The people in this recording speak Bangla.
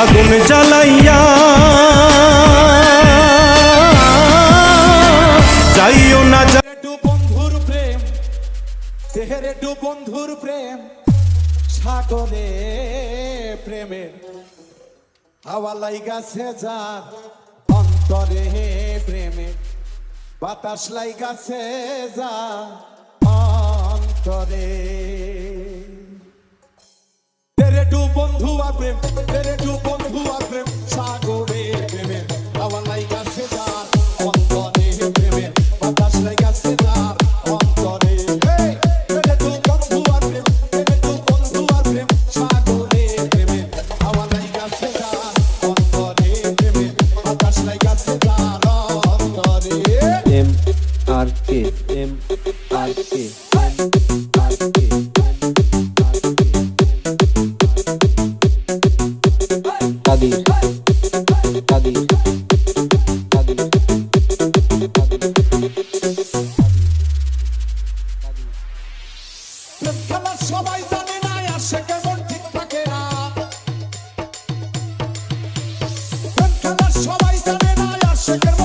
আগুন জ্বালাইয়া। যাইও না একটু বন্ধুর প্রেম, দেহের একটু বন্ধুর প্রেম, সাগরে প্রেমের হাওয়া লাইগাছে যার অন্তরে প্রেমের বাতাস লাইগাছে যা অন্তরে। সবাই জানে না আর সে কেমন ঠিক থাকে না সবাই জানে না আর সে